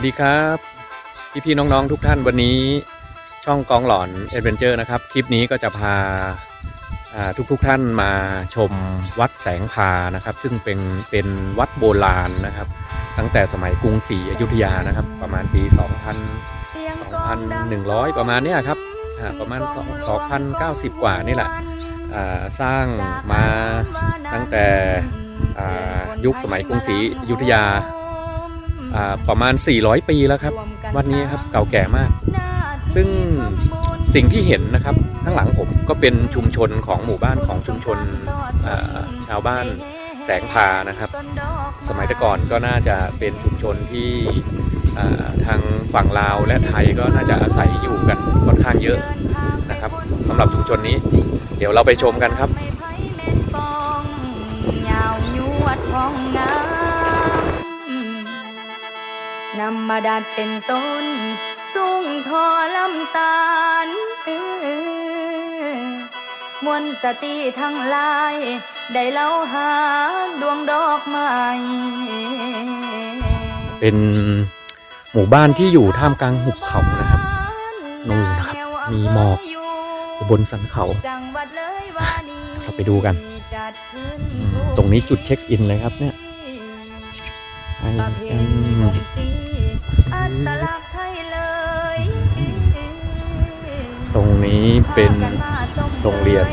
วัสดีครับ พี่พี่น้องๆทุกท่านวันนี้ช่องกองหลอนเอดเวนเจอร์นะครับ คลิปนี้ก็จะพาอ่าทุกๆท่านมาชมวัดแสงพานะครับ ซึ่งเป็นเป็นวัดโบราณนะครับ ตั้งแต่สมัยกรุงศรีอยุธยานะครับ ประมาณปี 2000 2,100 ประมาณนี้ครับประมาณ 2,090 กว่านี่แหละสร้างมาตั้งแต่ยุคสมัยกรุงศรีอยุธยา ประมาณ 400 ปีแล้วครับ วัดนี้ครับเก่าแก่มาก ซึ่งสิ่งที่เห็นนะครับข้างหลังผมก็เป็นชุมชนของหมู่บ้านของชุมชนอ่าชาวบ้านแสงพานะครับ สมัยแต่ก่อนก็น่าจะเป็นชุมชนที่อ่าทางฝั่งลาวและไทยก็น่าจะอาศัยอยู่กันค่อนข้างเยอะนะครับสำหรับชุมชนนี้ เดี๋ยวเราไปชมกันครับยาวยวดพองงาม นำมาดัดเป็นต้น สูงทอลำตาลเออมวลสติทั้งหลาย ได้เล่าหาดวงดอกไม้เป็นหมู่บ้านที่อยู่ท่ามกลางหุบเขานะครับนู่นนะครับ มีหมอกอยู่บนสันเขาจังหวัดเลยว่านี้เราไปดูกันจัดขึ้นอืมตรงนี้จุดเช็คอินเลยครับเนี่ยไปประเพกันณีบ่งสีอัตลักษณ์ไทยเลย ตรงนี้เป็นโรงเรียน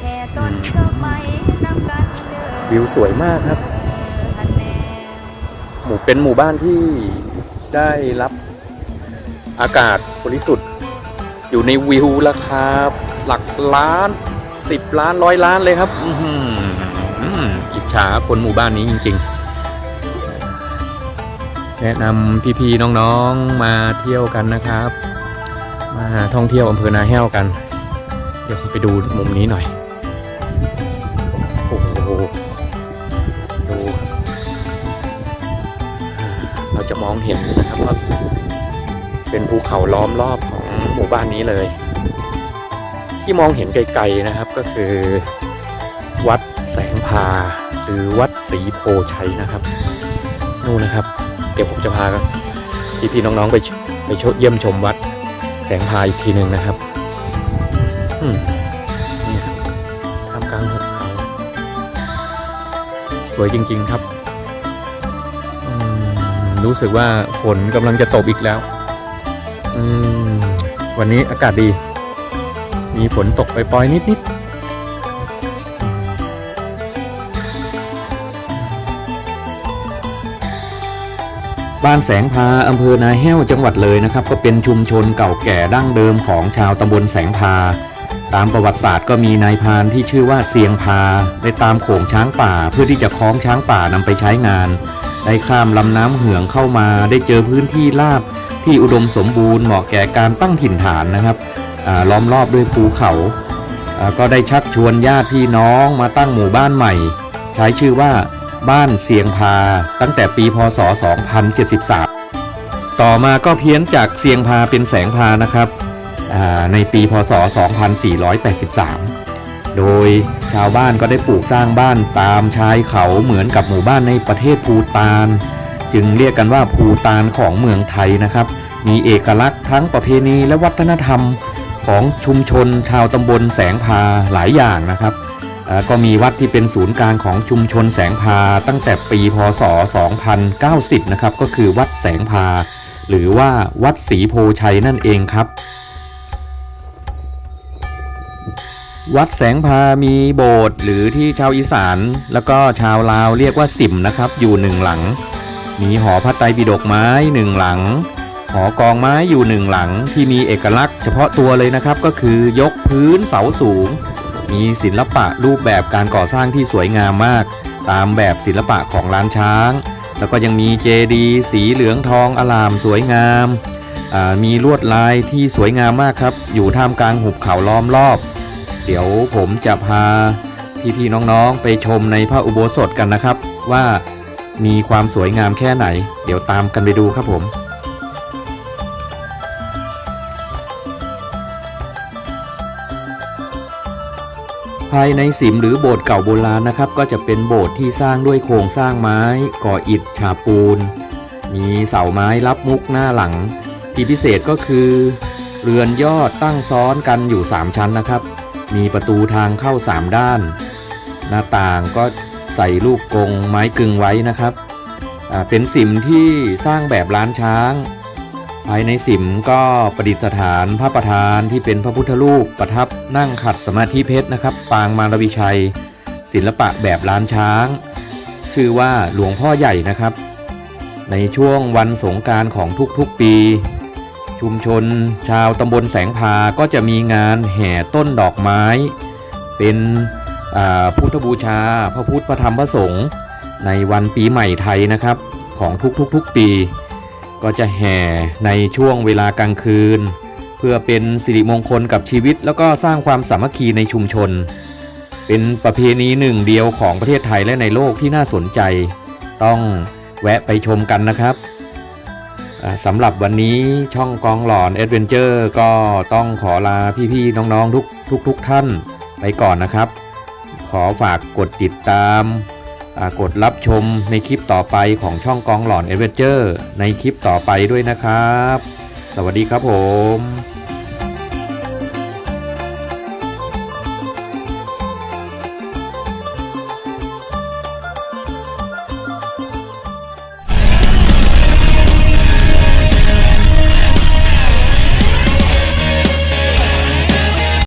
แค่ต้นดอกไม้นำกันเด้อวิวสวยมากครับหันแนวหมู่เป็นหมู่บ้านที่ได้รับอากาศบริสุทธิ์ อยู่ในวิวราคาหลักล้านสิบล้านร้อยล้านเลยครับอื้อหืออื้ออิจฉาคนหมู่บ้านนี้จริง ๆ แนะนำพี่ๆน้องๆมาเที่ยวกันนะครับ มาท่องเที่ยวอำเภอนาแห้วกัน เดี๋ยวไปดูมุมนี้หน่อยโอ้โหดูเราจะมองเห็นนะครับว่าเป็นภูเขาล้อมรอบของหมู่บ้านนี้เลย ที่มองเห็นไกลๆนะครับก็คือ วัดแสงพาหรือวัดศรีโพชัยนะครับนู่นนะครับ ดี๋ยวผมจะพาพี่ๆน้องๆไปไปเยี่ยมชมวัดแสงพายอีกทีหนึ่งนะครับนี่ท่ามกลางหุบเขาสวยจริง ๆ ครับรู้สึกว่าฝนกำลังจะตกอีกแล้ววันนี้อากาศดี มีฝนตกไปปล่อยนิดๆ บ้านแสงพาอำเภอนาแห้วจังหวัดเลยนะครับ ก็เป็นชุมชนเก่าแก่ดั้งเดิมของชาวตำบลแสงพา ตามประวัติศาสตร์ก็มีนายพานที่ชื่อว่าเสียงพาได้ตามโขงช้างป่า เพื่อที่จะคล้องช้างป่านำไปใช้งาน ได้ข้ามลำน้ำเหืองเข้ามาได้เจอพื้นที่ราบที่อุดมสมบูรณ์เหมาะแก่การตั้งถิ่นฐานนะครับล้อมรอบด้วยภูเขา ก็ได้ชักชวนญาติพี่น้องมาตั้งหมู่บ้านใหม่ ใช้ชื่อว่า บ้านเสียงพา ตั้งแต่ปีพศ 2073 ต่อมาก็เพี้ยนจากเสียงพาเป็นแสงพานะครับในปีพศ 2483 โดยชาวบ้านก็ได้ปลูกสร้างบ้านตามชายเขาเหมือนกับหมู่บ้านในประเทศภูตาน จึงเรียกกันว่าภูตานของเมืองไทยนะครับ มีเอกลักษณ์ทั้งประเพณีและวัฒนธรรมของชุมชนชาวตำบลแสงพาหลายอย่างนะครับ ก็มีวัดที่เป็นศูนย์กลางของชุมชนแสงพาตั้งแต่ปีพศ 2090 นะครับ ก็คือวัดแสงพา หรือว่าวัดศรีโพชัยนั่นเองครับ วัดแสงพามีโบสถ์หรือที่ชาวอีสาน แล้วก็ชาวลาวเรียกว่าสิมนะครับ อยู่หนึ่งหลัง มีหอพระไตรปิฎกไม้หนึ่งหลัง หอกองไม้อยู่หนึ่งหลังที่มีเอกลักษณ์เฉพาะตัวเลยนะครับ ก็คือยกพื้นเสาสูง มีศิลปะรูปแบบการก่อสร้างที่สวยงามมาก ตามแบบศิลปะของล้านช้าง แล้วก็ยังมีเจดีสีเหลืองทองอลามสวยงาม มีลวดลายที่สวยงามมากครับ อยู่ท่ามกลางหุบเขาล้อมรอบ เดี๋ยวผมจะพาพี่ๆน้องๆ ไปชมในพระอุโบสถกันนะครับ ว่ามีความสวยงามแค่ไหน เดี๋ยวตามกันไปดูครับผม ภายในสิมหรือโบสถ์เก่าโบราณนะครับ ก็จะเป็นโบสถ์ที่สร้างด้วยโครงสร้างไม้ก่ออิฐฉาปูน มีเสาไม้รับมุกหน้าหลัง ที่พิเศษก็คือ เรือนยอดตั้งซ้อนกันอยู่ 3 ชั้นนะครับ มีประตูทางเข้า 3 ด้าน หน้าต่างก็ใส่ลูกกงไม้กึงไว้นะครับเป็นสิมที่สร้างแบบล้านช้าง ภายในสิมก็ประดิษฐานพระประธานที่เป็นพระพุทธรูปประทับนั่งขัดสมาธิเพชรนะครับ ปางมารวิชัย ศิลปะแบบล้านช้าง ชื่อว่าหลวงพ่อใหญ่นะครับ ในช่วงวันสงการของทุกๆปี ชุมชนชาวตำบลแสงพาก็จะมีงานแห่ต้นดอกไม้ เป็นพุทธบูชา พระพุทธพระธรรมพระสงฆ์ในวันปีใหม่ไทยนะครับของทุกๆ ปี ก็จะแห่ในช่วงเวลากลางคืน เพื่อเป็นสิริมงคลกับชีวิต แล้วก็สร้างความสามัคคีในชุมชน เป็นประเพณีหนึ่งเดียวของประเทศไทยและในโลกที่น่าสนใจ ต้องแวะไปชมกันนะครับสำหรับวันนี้ช่องกองหลอนแอดเวนเจอร์ก็ต้องขอลาพี่ๆน้องๆทุกทุกทุกท่านไปก่อนนะครับ ขอฝากกดติดตาม กดรับชมในคลิปต่อไปของช่องกองหลอนเอเวนเจอร์ในคลิปต่อไปด้วยนะครับ สวัสดีครับผม